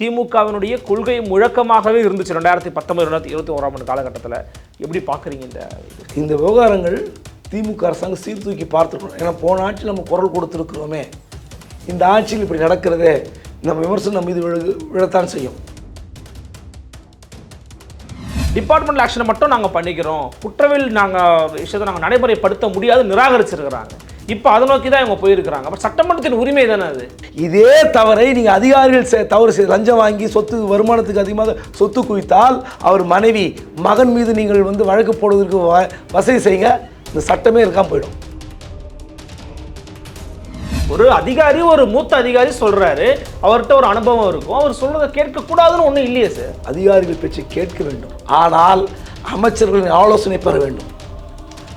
திமுகவினுடைய கொள்கை முழக்கமாகவே இருந்துச்சு. ரெண்டாயிரத்தி பத்தொன்பது ரெண்டாயிரத்தி இருபத்தி ஓராம் ஆண்டு காலகட்டத்தில். எப்படி பார்க்குறீங்க இந்த இது? இந்த விவகாரங்கள் திமுக அரசாங்கம் சீர்தூக்கி பார்த்துருக்கணும் ஏன்னா போன ஆட்சியில் நம்ம குரல் கொடுத்துருக்குறோமே. இந்த ஆட்சியில் இப்படி நடக்கிறதே நம்ம விமர்சனம் நம்ம மீது விழு விழத்தான் செய்யும். டிபார்ட்மெண்டல் ஆக்ஷனை மட்டும் நாங்கள் பண்ணிக்கிறோம். குற்றவியல் நாங்கள் விஷயத்தை நாங்கள் நடைமுறைப்படுத்த முடியாது நிராகரிச்சிருக்கிறாங்க. இப்போ அதை நோக்கி தான் இவங்க போயிருக்கிறாங்க. அப்போ சட்டமன்றத்தின் உரிமை தானே அது? இதே தவறை நீங்கள் அதிகாரிகள் தவறு செய்து லஞ்சம் வாங்கி சொத்து வருமானத்துக்கு அதிகமாக சொத்து குவித்தால் அவர் மனைவி மகன் மீது நீங்கள் வந்து வழக்கு போடுவதற்கு வசதி செய்யுங்க. இந்த சட்டமே இருக்காம போயிடும். ஒரு அதிகாரி ஒரு மூத்த அதிகாரி சொல்றாரு. அவர்கிட்ட ஒரு அனுபவம் இருக்கும். அவர் சொல்றதை கேட்கக்கூடாதுன்னு ஒன்றும் இல்லையே சார். அதிகாரிகள் பேச்சை கேட்க வேண்டும். ஆனால் அமைச்சர்களின் ஆலோசனை பெற வேண்டும்.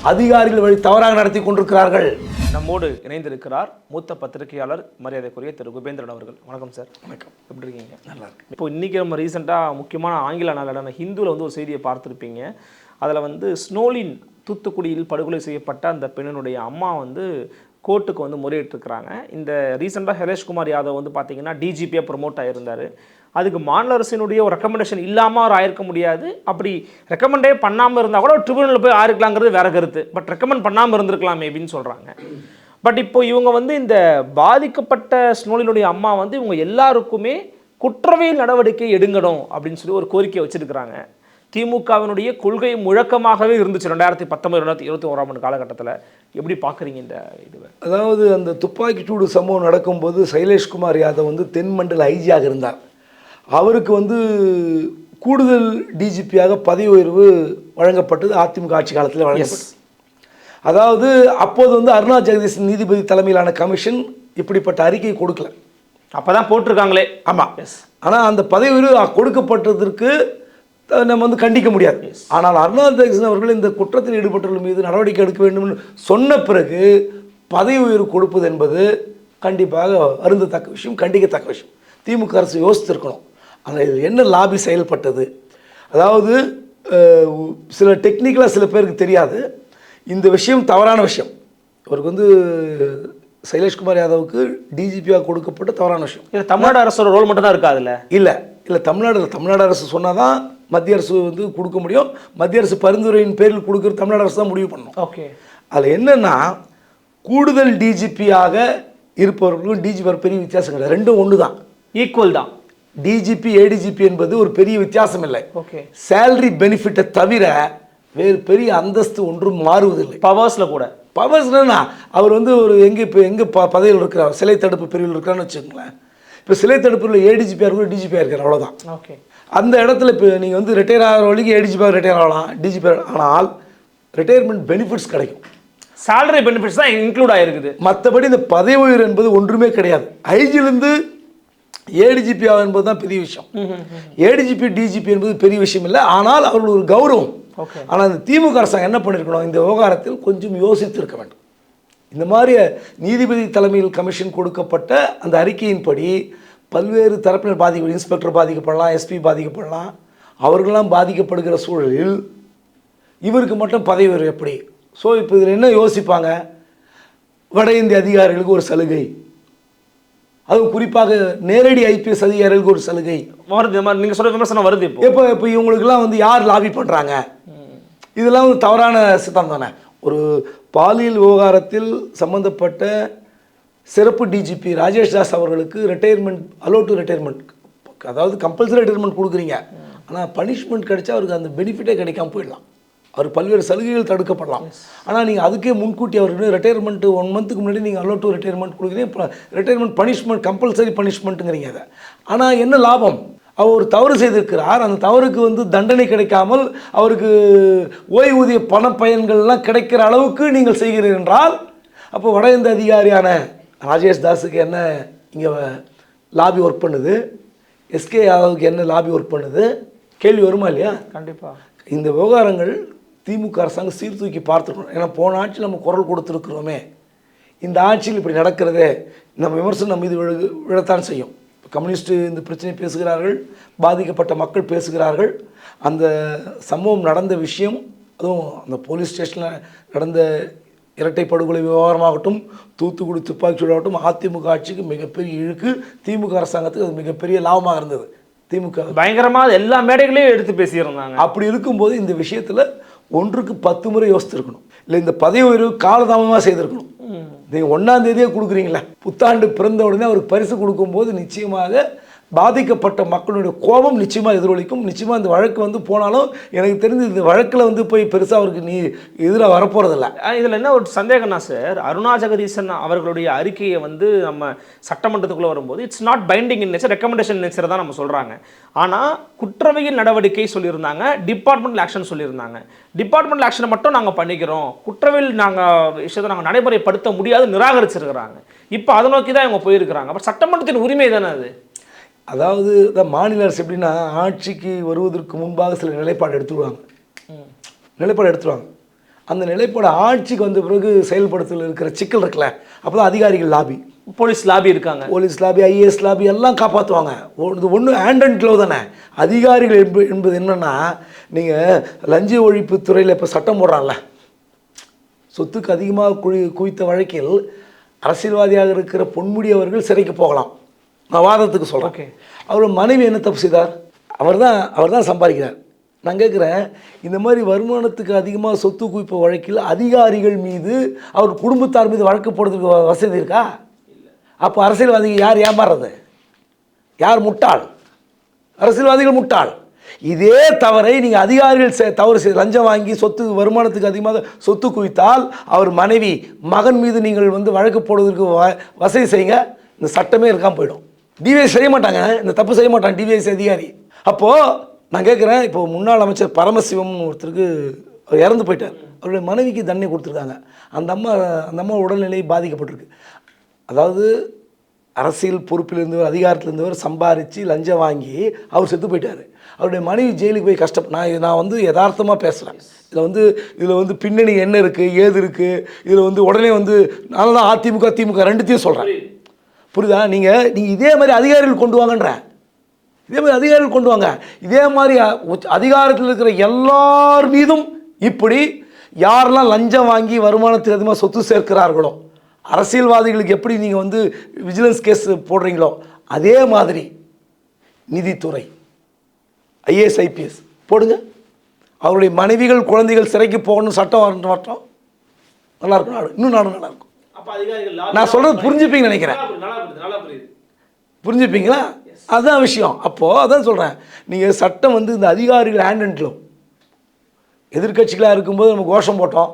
அதிகாரிகள் வழி தவறாக நடத்தி கொண்டிருக்கிறார்கள். நம்மோடு இணைந்திருக்கிறார் மூத்த பத்திரிகையாளர் மரியாதைக்குரிய திரு குபேந்திரன் அவர்கள். வணக்கம் சார். வணக்கம். எப்படி இருக்கீங்க? நல்லா இருக்கு இப்போ இன்றைக்கி நம்ம ரீசெண்டாக முக்கியமான ஆங்கில நாளான ஹிந்துவில் வந்து ஒரு செய்தியை பார்த்துருப்பீங்க. அதில் வந்து ஸ்னோலின் தூத்துக்குடியில் படுகொலை செய்யப்பட்ட அந்த பெண்ணினுடைய அம்மா வந்து கோர்ட்டுக்கு வந்து முறையிட்டிருக்கிறாங்க. இந்த ரீசெண்டாக ஹரேஷ்குமார் யாதவ் வந்து பார்த்தீங்கன்னா டிஜிபியாக ப்ரொமோட் ஆகியிருந்தார் அதுக்கு மாநில அரசினுடைய ஒரு ரெக்கமெண்டேஷன் இல்லாமல் அவர் ஆயிருக்க முடியாது. அப்படி ரெக்கமெண்டே பண்ணாமல் இருந்தால் கூட ட்ரிபியூனலில் போய் ஆயிருக்கலாங்கிறது வேற கருத்து. பட் ரெக்கமெண்ட் பண்ணாமல் இருந்திருக்கலாம் மேபின்னு சொல்கிறாங்க பட் இப்போ இவங்க வந்து இந்த பாதிக்கப்பட்ட ஸ்னோலினுடைய அம்மா வந்து இவங்க எல்லாருக்குமே குற்றவியல் நடவடிக்கை எடுங்கணும் அப்படின்னு சொல்லி ஒரு கோரிக்கை வச்சுருக்கிறாங்க. திமுகவினுடைய கொள்கை முழக்கமாகவே இருந்துச்சு ரெண்டாயிரத்தி பத்தொம்பது ரெண்டாயிரத்தி இருபத்தி ஓராம் ஆண்டு காலகட்டத்தில். எப்படி பார்க்குறீங்க இந்த இதுவை? அதாவது அந்த துப்பாக்கிச்சூடு சம்பவம் நடக்கும்போது சைலேஷ்குமார் யாதவ் வந்து தென்மண்டல ஐஜியாக இருந்தார். அவருக்கு வந்து கூடுதல் டிஜிபியாக பதவி உயர்வு வழங்கப்பட்டது அதிமுக ஆட்சி காலத்தில் வழங்கப்பட்டது. அதாவது அப்போது வந்து அருணா ஜெகதீஷ் நீதிபதி தலைமையிலான கமிஷன் இப்படிப்பட்ட அறிக்கை கொடுக்கல. அப்போ தான் போட்டிருக்காங்களே ஆமாம் ஆனால் அந்த பதவி உயர்வு கொடுக்கப்பட்டதற்கு நம்ம வந்து கண்டிக்க முடியாது. ஆனால் அருணா ஜெகதீசன் அவர்கள் இந்த குற்றத்தில் ஈடுபட்டவர்கள் மீது நடவடிக்கை எடுக்க வேண்டும் என்று சொன்ன பிறகு பதவி உயர்வு கொடுப்பது என்பது கண்டிப்பாக அருந்தத்தக்க விஷயம் கண்டிக்கத்தக்க விஷயம். திமுக அரசு யோசித்திருக்கணும். ஆனால் இதில் என்ன லாபி செயல்பட்டது? அதாவது சில டெக்னிக்கலாக சில பேருக்கு தெரியாது. இந்த விஷயம் தவறான விஷயம். இவருக்கு வந்து சைலேஷ்குமார் யாதவுக்கு டிஜிபியாக கொடுக்கப்பட்ட தவறான விஷயம். இது தமிழ்நாடு அரசோட ரோல் மட்டும் தான் இருக்கா அதில்? இல்லை இல்லை தமிழ்நாடு தமிழ்நாடு அரசு சொன்னால் தான் மத்திய அரசு வந்து கொடுக்க முடியும். மத்திய அரசு பரிந்துரையின் பேரில் கொடுக்குறது தமிழ்நாடு அரசு தான் முடிவு பண்ணணும் ஓகே. அதில் என்னென்னா கூடுதல் டிஜிபியாக இருப்பவர்களுக்கும் டிஜிபி பெரிய வித்தியாசம் கிடையாது ரெண்டும் ஒன்று தான் ஈக்குவல் தான். டிஜிபி ஏடிஜிபி என்பது ஒரு பெரிய வித்தியாசம் இல்லை சேலரி பெனிஃபிட்டை தவிர வேறு பெரிய அந்தஸ்து ஒன்றும் மாறுவதில்லை. பவர்ஸில் கூட. பவர்ஸ்னா அவர் வந்து ஒரு எங்கே இப்போ எங்கே ப பதவியில் இருக்கிறார்? சிலை தடுப்பு பிரிவில் இருக்கிறான்னு வச்சுக்கோங்களேன். இப்போ சிலை தடுப்பில் ஏடிஜிபியாக இருக்கும் டிஜிபியாக இருக்கார்? அவ்வளோதான் ஓகே அந்த இடத்துல இப்போ நீங்கள் வந்து ரிட்டையர் ஆகிற வழிக்கு ஏடிஜிபியாக ரிட்டையர் ஆகலாம்? டிஜிபி ஆனால் ரிட்டையர்மெண்ட் பெனிஃபிட்ஸ் கிடைக்கும். Salary பெனிஃபிட்ஸ் தான் இன்க்ளூட் ஆயிருக்குது. மற்றபடி இந்த பதவி உயர்வு என்பது ஒன்றுமே கிடையாது. ஐஜிலேருந்து ஏடிஜிபி என்பது தான் பெரிய விஷயம். ஏடிஜிபி டிஜிபி என்பது பெரிய விஷயம் இல்லை. ஆனால் அவர்கள் ஒரு கௌரவம். ஆனால் இந்த திமுக அரசாங்கம் என்ன பண்ணியிருக்கணும் இந்த விவகாரத்தில் கொஞ்சம் யோசித்திருக்க வேண்டும். இந்த மாதிரி நீதிபதி தலைமையில் கமிஷன் கொடுக்கப்பட்ட அந்த அறிக்கையின்படி பல்வேறு தரப்பினர் பாதிக்க இன்ஸ்பெக்டர் பாதிக்கப்படலாம் எஸ்பி பாதிக்கப்படலாம். அவர்களெல்லாம் பாதிக்கப்படுகிற சூழலில் இவருக்கு மட்டும் பதவி உயர்வு எப்படி? ஸோ இப்போ இதில் என்ன யோசிப்பாங்க? வட இந்திய அதிகாரிகளுக்கு ஒரு சலுகை. அதுவும் குறிப்பாக நேரடி ஐபிஎஸ் அதிகாரிகளுக்கு ஒரு சலுகை. வருது நீங்கள் சொல்ற விமர்சனம் வருது இப்போ. இப்போ இப்போ இவங்களுக்கெல்லாம் வந்து யார் லாபி பண்ணுறாங்க இதெல்லாம் ஒரு தவறான சித்தம் தானே. ஒரு பாலியல் விவகாரத்தில் சம்பந்தப்பட்ட சிறப்பு டிஜிபி ராஜேஷ் தாஸ் அவர்களுக்கு ரிட்டையர்மெண்ட் அலோ டு ரிட்டையர்மெண்ட் அதாவது கம்பல்சரி ரிட்டையர்மெண்ட் கொடுக்குறீங்க. ஆனால் பனிஷ்மெண்ட் கிடைச்சா அவருக்கு அந்த பெனிஃபிட்டே கிடைக்காம போயிடலாம். அவர் பல்வேறு சலுகைகள் தடுக்கப்படலாம். ஆனால் நீங்கள் அதுக்கே முன்கூட்டி அவருக்கு ரிட்டையர்மெண்ட் ஒன் மந்த்துக்கு முன்னாடி நீங்கள் அலோ டு ரிட்டையர்மெண்ட் கொடுக்குறீங்க. ரிட்டையர்மெண்ட் பனிஷ்மெண்ட் கம்பல்சரி பனிஷ்மெண்ட்டுங்கிறீங்க அதை. ஆனால் என்ன லாபம்? அவர் ஒரு தவறு செய்திருக்கிறார். அந்த தவறுக்கு வந்து தண்டனை கிடைக்காமல் அவருக்கு ஓய்வூதிய பண பயன்கள்லாம் கிடைக்கிற அளவுக்கு நீங்கள் செய்கிறீர்கள் என்றால் அப்போ வட இந்திய அதிகாரியான ராஜேஷ் தாஸுக்கு என்ன இங்கே லாபி ஒர்க் பண்ணுது? எஸ்கே யாதவுக்கு என்ன லாபி ஒர்க் பண்ணுது? கேள்வி வருமா இல்லையா? கண்டிப்பா. இந்த விவகாரங்கள் திமுக அரசாங்கம் சீர்தூக்கி பார்த்துருக்கணும் ஏன்னா போன ஆட்சியில் நம்ம குரல் கொடுத்துருக்குறோமே. இந்த ஆட்சியில் இப்படி நடக்கிறதே நம்ம விமர்சனம் நம்ம இது விழு விழத்தான் செய்யும். கம்யூனிஸ்ட் இந்த பிரச்சனை பேசுகிறார்கள் பாதிக்கப்பட்ட மக்கள் பேசுகிறார்கள். அந்த சம்பவம் நடந்த விஷயம் அதுவும் அந்த போலீஸ் ஸ்டேஷனில் நடந்த இரட்டை படுகொலை விவகாரமாகட்டும் தூத்துக்குடி துப்பாக்கிச்சூடாகட்டும் அதிமுக ஆட்சிக்கு மிகப்பெரிய இழுக்கு திமுக அரசாங்கத்துக்கு அது மிகப்பெரிய லாபமாக இருந்தது. திமுக. பயங்கரமா அது எல்லா மேடைகளையும் எடுத்து பேசியிருந்தாங்க. அப்படி இருக்கும்போது இந்த விஷயத்தில் ஒன்றுக்கு பத்து முறை யோசித்திருக்கணும். இல்லை இந்த பதவி உயர்வு காலதாமமாக செய்திருக்கணும். நீங்கள் ஒன்றாம் தேதியே கொடுக்குறீங்களே. புத்தாண்டு பிறந்த உடனே அவருக்கு பரிசு கொடுக்கும்போது நிச்சயமாக பாதிக்கப்பட்ட மக்களுடைய கோபம் நிச்சயமாக எதிரொலிக்கும். நிச்சயமாக இந்த வழக்கு வந்து போனாலும் எனக்கு தெரிஞ்சு இந்த வழக்கில் வந்து போய் பெருசாக அவருக்கு நீ எதிராக வரப்போகிறதில்ல இதில் என்ன ஒரு சந்தேகம்னா சார் அருணா ஜெகதீசன் அவர்களுடைய அறிக்கையை வந்து நம்ம சட்டமன்றத்துக்குள்ளே வரும்போது it's not binding in nature recommendation nature தான் நம்ம சொல்கிறாங்க ஆனால் குற்றவியல் நடவடிக்கை சொல்லியிருந்தாங்க டிபார்ட்மெண்டல் ஆக்ஷன் சொல்லியிருந்தாங்க. டிபார்ட்மெண்டல் ஆக்ஷனை மட்டும் நாங்கள் பண்ணிக்கிறோம். குற்றவியல் நாங்கள் விஷயத்தை நாங்கள் நடைமுறைப்படுத்த முடியாது நிராகரிச்சிருக்கிறாங்க. இப்போ அதை நோக்கி தான் இவங்க போயிருக்கிறாங்க. அப்போ சட்டமன்றத்தின் உரிமை தானே அது? அதாவது மாநில அரசு எப்படின்னா ஆட்சிக்கு வருவதற்கு முன்பாக சில நிலைப்பாடு எடுத்துருவாங்க. நிலைப்பாடு எடுத்துருவாங்க. அந்த நிலைப்பாடு ஆட்சிக்கு வந்த பிறகு செயல்படுத்தல இருக்கிற சிக்கல் இருக்குல்ல அப்போ தான் அதிகாரிகள் லாபி போலீஸ் லாபி இருக்காங்க. போலீஸ் லாபி ஐஏஎஸ் லாபி எல்லாம் காப்பாற்றுவாங்க இது ஒன்று ஹேண்ட் அண்ட் க்ளோ தானே. அதிகாரிகள் என்பது என்பது என்னென்னா நீங்கள் லஞ்ச ஒழிப்பு துறையில் இப்போ சட்டம் போடுறான்ல. சொத்துக்கு அதிகமாக குழி குவித்த வழக்கில் அரசியல்வாதியாக இருக்கிற பொன்முடி அவர்கள் சிறைக்கு போகலாம். நான் வாதத்துக்கு சொல்கிறேன். அவர் மனைவி என்ன தப்பு செய்தார்? அவர் தான் அவர் தான் சம்பாதிக்கிறார். நான் கேட்குறேன் இந்த மாதிரி வருமானத்துக்கு அதிகமாக சொத்து குவிப்பு வழக்கில் அதிகாரிகள் மீது அவர் குடும்பத்தார் மீது வழக்கு போடுறதுக்கு வசதி இருக்கா? அப்போ அரசியல்வாதிகள் யார் ஏமாறுறது? யார் முட்டாள்? அரசியல்வாதிகள் முட்டாள். இதே தவறை நீங்கள் அதிகாரிகள் தவறு செய்து லஞ்சம் வாங்கி சொத்து வருமானத்துக்கு அதிகமாக சொத்து குவித்தால் அவர் மனைவி மகன் மீது நீங்கள் வந்து வழக்கு போடுவதற்கு வசதி செய்யுங்க. இந்த சட்டமே இருக்காம போயிடும். டிவிஎஸ் செய்ய மாட்டாங்க இந்த தப்பு செய்ய மாட்டாங்க டிவிஎஸ் அதிகாரி. அப்போது நான் கேட்குறேன் இப்போ முன்னாள் அமைச்சர் பரமசிவம் ஒருத்தருக்கு அவர் இறந்து போயிட்டார். அவருடைய மனைவிக்கு தண்டனை கொடுத்துருக்காங்க. அந்த அம்மா அந்த அம்மா உடல்நிலை பாதிக்கப்பட்டிருக்கு. அதாவது அரசியல் பொறுப்பில் இருந்தவர் அதிகாரத்தில் இருந்தவர் சம்பாரித்து லஞ்சம் வாங்கி அவர் செத்து போயிட்டார். அவருடைய மனைவி ஜெயிலுக்கு போய் கஷ்டம் நான் நான் வந்து யதார்த்தமாக பேசுகிறேன் இதில் வந்து இதில் வந்து பின்னணி என்ன இருக்குது ஏது இருக்குது இதில் வந்து உடனே வந்து நான் தான் அதிமுக திமுக ரெண்டுத்தையும் சொல்கிறேன் புரியுதா? நீங்கள் நீங்கள் இதே மாதிரி அதிகாரிகள் கொண்டு வாங்கன்ற. இதே மாதிரி அதிகாரிகள் கொண்டு வாங்க. இதே மாதிரி உச்ச- அதிகாரத்தில் இருக்கிற எல்லார் மீதும் இப்படி யாரெல்லாம் லஞ்சம் வாங்கி வருமானத்துக்கு அதிகமாக சொத்து சேர்க்கிறார்களோ அரசியல்வாதிகளுக்கு எப்படி நீங்கள் வந்து விஜிலன்ஸ் கேஸ் போடுறீங்களோ அதே மாதிரி நிதித்துறை ஐஏஎஸ் ஐபிஎஸ் போடுங்க. அவருடைய மனைவிகள் குழந்தைகள் சிறைக்கு போகணும் சட்டம் வரட்டும் நல்லாயிருக்கும் நாடு இன்னும் நாடு நல்லாயிருக்கும் நான் சொல்கிறது புரிஞ்சுப்பீங்கன்னு நினைக்கிறேன். புரிஞ்சுப்பீங்களா? அதுதான் விஷயம். அப்போது அதான் சொல்கிறேன் நீங்கள் சட்டம் வந்து இந்த அதிகாரிகள் ஹேண்ட் அண்ட்லும் எதிர்க்கட்சிகளாக இருக்கும்போது நம்ம கோஷம் போட்டோம்.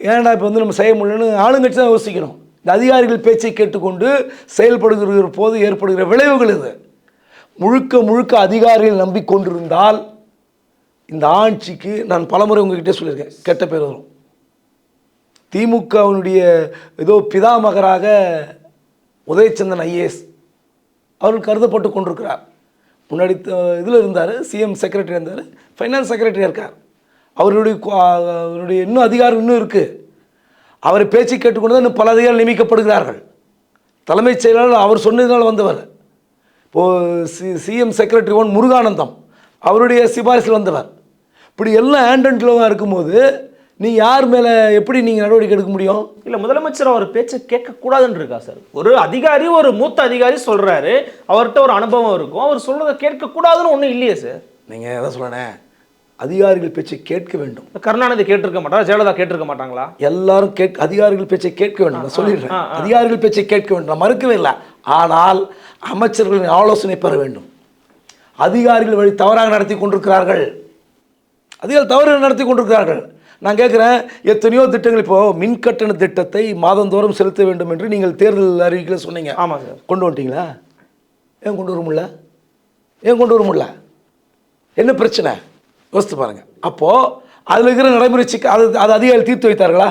ஏன்டா இப்போ வந்து நம்ம செய்ய முடியலன்னு ஆளுங்கட்சி தான் யோசிக்கணும். இந்த அதிகாரிகள் பேச்சை கேட்டுக்கொண்டு செயல்படுகிற போது ஏற்படுகிற விளைவுகள் இது. முழுக்க முழுக்க அதிகாரிகள் நம்பிக்கொண்டிருந்தால் இந்த ஆட்சிக்கு நான் பலமுறை உங்ககிட்ட சொல்லியிருக்கேன். கெட்ட பேர் வரும். திமுகவினுடைய ஏதோ பிதாமகராக உதயச்சந்திரன் ஐஏஎஸ் அவர்கள் கருதப்பட்டு கொண்டிருக்கிறார். முன்னாடி இதில் இருந்தார் சிஎம் செக்ரட்டரி இருந்தார் ஃபைனான்ஸ் செக்ரட்டரியாக இருக்கார். அவருடைய அவருடைய இன்னும் அதிகாரம் இன்னும் இருக்குது அவரை பேச்சு கேட்டுக்கொண்டு தான் இன்னும் பல அதிகாரம் நியமிக்கப்படுகிறார்கள். தலைமைச் செயலாளர் அவர் சொன்னதுனால வந்தவர். இப்போது C CM secretary one Muruganandam அவருடைய சிபாரிசில் வந்தவர். இப்படி எல்லாம் ஹேண்ட் அண்ட் லோவாக இருக்கும்போது நீ யார் மேலே எப்படி நீங்கள் நடவடிக்கை எடுக்க முடியும்? இல்ல முதலமைச்சர் அவர் பேச்சை கேட்க கூடாதுன்னு இருக்கா சார். ஒரு அதிகாரி ஒரு மூத்த அதிகாரி சொல்றாரு. அவர்கிட்ட ஒரு அனுபவம் இருக்கும். அவர் சொல்றதை கேட்க கூடாதுன்னு ஒண்ணும் இல்லையே சார். நீங்கள் எதை சொல்லணே அதிகாரிகள் பேச்சை கேட்க வேண்டும். கருணாநிதி கேட்டிருக்க மாட்டாரா? ஜெயலலிதா கேட்டிருக்க மாட்டாங்களா? எல்லாரும் கேட்க அதிகாரிகள் பேச்சை கேட்க வேண்டும். நான் சொல்லிடுறேன். அதிகாரிகள் பேச்சை கேட்க வேண்டும். நான் மறுக்கவே இல்லை. ஆனால் அமைச்சர்களின் ஆலோசனை பெற வேண்டும். அதிகாரிகள் வழி தவறாக நடத்தி கொண்டிருக்கிறார்கள். அதிகாரிகள் தவறு நடத்தி கொண்டிருக்கிறார்கள். நான் கேட்குறேன் எத்தனையோ திட்டங்கள் இப்போ மின் கட்டண திட்டத்தை மாதந்தோறும் செலுத்த வேண்டும் என்று நீங்கள் தேர்தல் அறிவிக்கல சொன்னீங்க. ஆமா சார். கொண்டு வந்துட்டீங்களா? ஏன் கொண்டு வர முடியல? ஏன் கொண்டு வர முடியல? என்ன பிரச்சனை? யோசித்து பாருங்க. அப்போது அதில் இருக்கிற நடைமுறை சிக்க அது அது அதிகாரிகள் தீர்த்து வைத்தார்களா?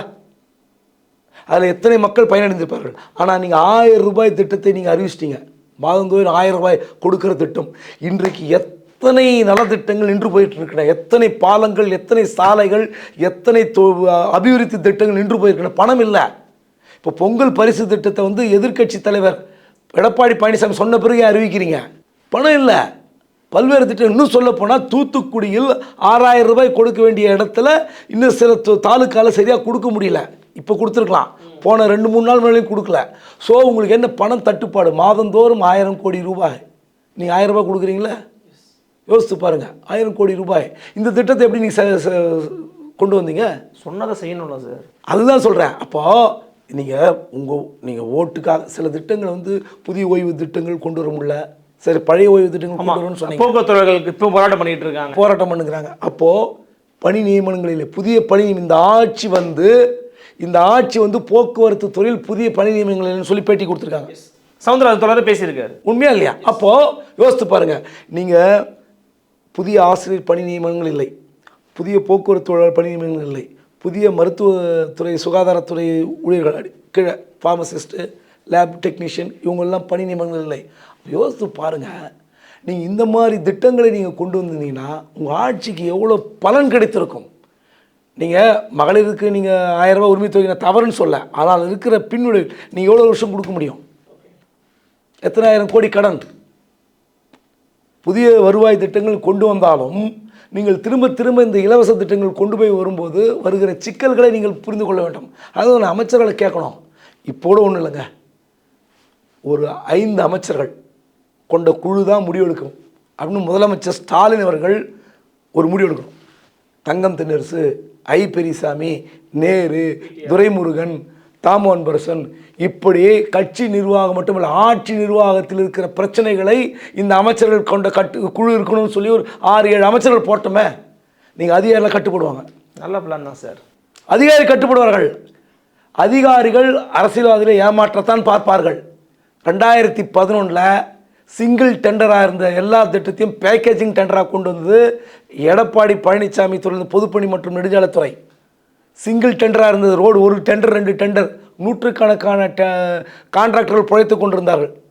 அதில் எத்தனை மக்கள் பயனடைந்திருப்பார்கள்? ஆனால் நீங்கள் ஆயிரம் ரூபாய் திட்டத்தை நீங்கள் அறிவிச்சிட்டீங்க. மாதந்தோறும் ஆயிரம் ரூபாய் கொடுக்கிற திட்டம். இன்றைக்கு எத்தனை நலத்திட்டங்கள் நின்று போயிட்டு இருக்கின்றன எத்தனை பாலங்கள் எத்தனை சாலைகள் எத்தனை அபிவிருத்தி திட்டங்கள் நின்று போயிருக்கின்றன? பணம் இல்லை. இப்போ பொங்கல் பரிசு திட்டத்தை வந்து எதிர்க்கட்சி தலைவர் எடப்பாடி பழனிசாமி சொன்ன பிறகு அறிவிக்கிறீங்க. பணம் இல்லை. பல்வேறு திட்டம் இன்னும் சொல்ல போனால் தூத்துக்குடியில் ஆறாயிரம் ரூபாய் கொடுக்க வேண்டிய இடத்துல இன்னும் சில து- தாலுக்கால சரியாக கொடுக்க முடியல. இப்போ கொடுத்துருக்கலாம். போன ரெண்டு மூணு நாள் முன்னாடியும் கொடுக்கல. ஸோ உங்களுக்கு என்ன பணம் தட்டுப்பாடு? மாதந்தோறும் ஆயிரம் கோடி ரூபாய். நீங்கள் ஆயிரம் ரூபாய் கொடுக்குறீங்களா? யோசித்து பாருங்க. ஆயிரம் கோடி ரூபாய். இந்த திட்டத்தை எப்படி நீங்கள் கொண்டு வந்தீங்க? சொன்னதை செய்யணும்ல சார் அதுதான் சொல்கிறேன் அப்போது நீங்கள் உங்கள் நீங்கள் ஓட்டுக்காக சில திட்டங்களை வந்து புதிய ஓய்வு திட்டங்கள் கொண்டு வர முடியல. சரி பழைய ஓய்வு திட்டங்கள் கொண்டு வரணும்னு சொன்னீங்க. போக்குவரத்துறைகளுக்கு இப்போ போராட்டம் பண்ணிட்டு இருக்காங்க. போராட்டம் பண்ணுகிறாங்க. அப்போது பணி நியமனங்களில் புதிய பணி இந்த ஆட்சி வந்து இந்த ஆட்சி வந்து போக்குவரத்து துறையில் புதிய பணி நியமனங்கள் சொல்லி பேட்டி கொடுத்துருக்காங்க. சவுந்தரராஜன் தொடர்ந்து பேசியிருக்காரு. உண்மையா இல்லையா? அப்போது யோசித்து பாருங்கள் நீங்கள் புதிய ஆசிரியர் பணி நியமனங்கள் இல்லை. புதிய போக்குவரத்து தொழிலாளர் பணி நியமனங்கள் இல்லை. புதிய மருத்துவத்துறை சுகாதாரத்துறை ஊழியர்கள் கீழே ஃபார்மசிஸ்ட்டு லேப் டெக்னீஷியன் இவங்கெல்லாம் பணி நியமனங்கள் இல்லை. யோசித்து பாருங்கள் நீங்கள் இந்த மாதிரி திட்டங்களை நீங்கள் கொண்டு வந்திருந்தீங்கன்னா உங்கள் ஆட்சிக்கு எவ்வளோ பலன் கிடைத்திருக்கும். நீங்கள் மகளிருக்கு நீங்கள் ஆயிரம் ரூபாய் உரிமை தொகை நான் தவறுன்னு சொல்ல ஆனால் இருக்கிற பின்னுடைய நீங்கள் எவ்வளோ வருஷம் கொடுக்க முடியும்? எத்தனாயிரம் கோடி கடன்? புதிய வருவாய் திட்டங்கள் கொண்டு வந்தாலும் நீங்கள் திரும்ப திரும்ப இந்த இலவச திட்டங்கள் கொண்டு போய் வரும்போது வருகிற சிக்கல்களை நீங்கள் புரிந்து கொள்ள வேண்டும். அதாவது நான் அமைச்சர்களை கேட்கணும். இப்போ ஒன்றும் இல்லைங்க. ஒரு ஐந்து அமைச்சர்கள் கொண்ட குழு தான் முடிவெடுக்கும். அப்படின்னு முதலமைச்சர் ஸ்டாலின் அவர்கள் ஒரு முடிவெடுக்கணும். தங்கம் தென்னரசு ஐ பெரியசாமி நேரு துரைமுருகன் தாமோன் பரசன் இப்படி கட்சி நிர்வாகம் மட்டுமல்ல ஆட்சி நிர்வாகத்தில் இருக்கிற பிரச்சனைகளை இந்த அமைச்சர்கள் கொண்ட கட்டு குழு இருக்கணும்னு சொல்லி ஒரு ஆறு ஏழு அமைச்சர்கள் போட்டோமே நீங்கள் அதிகாரியில் கட்டுப்படுவாங்க. நல்ல பிளான் தான் சார் அதிகாரி கட்டுப்படுவார்கள். அதிகாரிகள் அரசியல்வாதிகளை ஏமாற்றத்தான் பார்ப்பார்கள். ரெண்டாயிரத்தி பதினொன்றில் சிங்கிள் டெண்டராக இருந்த எல்லா திட்டத்தையும் பேக்கேஜிங் டெண்டராக கொண்டு வந்தது எடப்பாடி பழனிசாமி துறை பொதுப்பணி மற்றும் நெடுஞ்சாலைத்துறை. சிங்கிள் டெண்டராக இருந்தது. ரோடு ஒரு டெண்டர் ரெண்டு டெண்டர் நூற்றுக்கணக்கான டெ கான்ட்ராக்டர்கள் பிழைத்து கொண்டிருந்தார்கள்.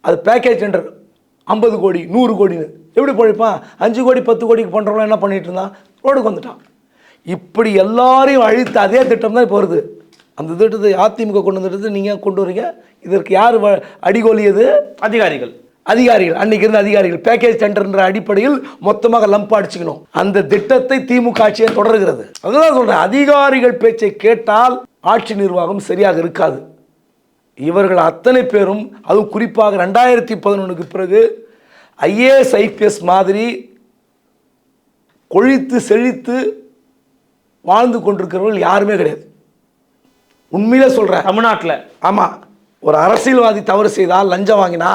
அது பேக்கேஜ் டெண்டர் ஐம்பது கோடி நூறு கோடின்னு. எப்படி பழைப்பான்? அஞ்சு கோடி பத்து கோடிக்கு பண்ணுறவங்க என்ன பண்ணிட்டு இருந்தான்? ரோடுக்கு வந்துட்டான். இப்படி எல்லாரையும் அழித்த அதே திட்டம் தான் இப்போ வருது. அந்த திட்டத்தை அதிமுக கொண்டு வந்த திட்டத்தை நீங்கள் கொண்டு வரீங்க? இதற்கு யார் வ- அடிகோலியது? அதிகாரிகள். அதிகாரிகள் அன்னைக்கு இருந்த அதிகாரிகள் பேக்கேஜ் டெண்டர்ன்ற அடிப்படையில் மொத்தமாக லம்ப் அடிச்சுக்கணும். அந்த திட்டத்தை திமுக ஆட்சியை தொடர்கிறது. அதுதான் சொல்றேன் அதிகாரிகள் பேச்சை கேட்டால் ஆட்சி நிர்வாகம் சரியாக இருக்காது. இவர்கள் அத்தனை பேரும் அதுவும் குறிப்பாக ரெண்டாயிரத்தி பதினொன்றுக்கு பிறகு ஐஏஎஸ் ஐபிஎஸ் மாதிரி கொழித்து செழித்து வாழ்ந்து கொண்டிருக்கிறவர்கள் யாருமே கிடையாது. உண்மையிலே சொல்கிறேன் தமிழ்நாட்டில். ஆமாம் ஒரு அரசியல்வாதி தவறு செய்தால் லஞ்சம் வாங்கினா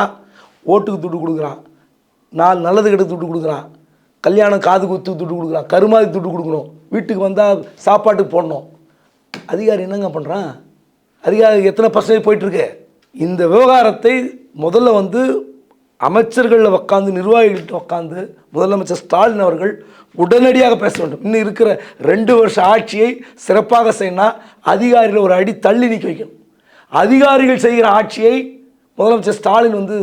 ஓட்டுக்கு துட்டு கொடுக்குறான். நாலு நல்லது கெடுத்து துட்டு கொடுக்குறான். கல்யாணம் காது குத்து துட்டு கொடுக்குறான். கருமாதி துட்டு கொடுக்கணும். வீட்டுக்கு வந்தால் சாப்பாட்டுக்கு போடணும். அதிகாரி என்னங்க பண்ணுறான் அதிகாரி எத்தனை பர்சன்டேஜ் போயிட்டுருக்கு? இந்த விவகாரத்தை முதல்ல வந்து அமைச்சர்களில் உட்காந்து நிர்வாகிகள்கிட்ட உட்காந்து முதலமைச்சர் ஸ்டாலின் அவர்கள் உடனடியாக பேச வேண்டும். இன்னும் இருக்கிற ரெண்டு வருஷ ஆட்சியை சிறப்பாக செய்யணும் அதிகாரிகள் ஒரு அடி தள்ளி நிற்க வைக்கணும். அதிகாரிகள் செய்கிற ஆட்சியை முதலமைச்சர் ஸ்டாலின் வந்து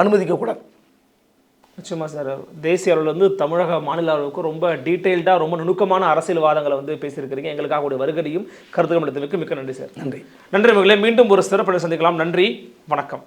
அனுமதிக்கக்கூடாது. நிச்சயமா சார். தேசிய அளவில் வந்து தமிழக மாநில அளவுக்கு ரொம்ப டீட்டெயில்டாக ரொம்ப நுணுக்கமான அரசியல்வாதங்களை வந்து பேசியிருக்கிறீங்க. எங்களுக்காக உடைய வருகையும் கருத்துக்கள் எடுத்ததுக்கு மிக்க நன்றி சார். நன்றி. நன்றி மகளே. மீண்டும் ஒரு சிறப்பு சந்திக்கலாம். நன்றி. வணக்கம்.